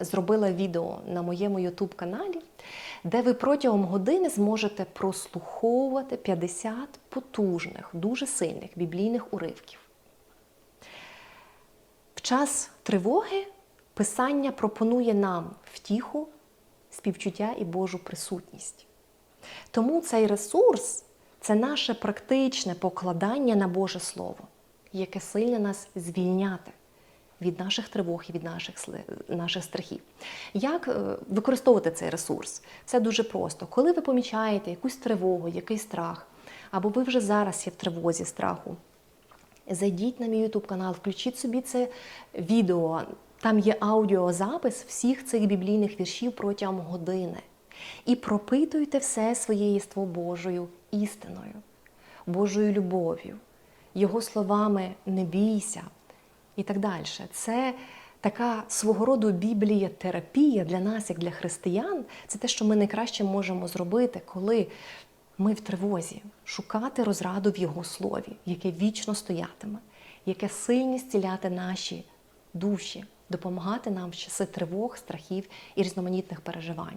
зробила відео на моєму YouTube каналі, де ви протягом години зможете прослуховувати 50 потужних, дуже сильних біблійних уривків. В час тривоги Писання пропонує нам втіху, співчуття і Божу присутність. Тому цей ресурс це наше практичне покладання на Боже Слово, яке сильно нас звільняти від наших тривог і від наших, наших страхів. Як е, використовувати цей ресурс? Це дуже просто. Коли ви помічаєте якусь тривогу, якийсь страх, або ви вже зараз є в тривозі страху, Зайдіть на мій YouTube канал, включіть собі це відео. Там є аудіозапис всіх цих біблійних віршів протягом години. І пропитуйте все своє єство Божою істиною, Божою любов'ю, Його словами не бійся і так далі. Це така свого роду біблія терапія для нас, як для християн. Це те, що ми найкраще можемо зробити, коли ми в тривозі шукати розраду в Його слові, яке вічно стоятиме, яке сильні зціляти наші душі, допомагати нам в часи тривог, страхів і різноманітних переживань.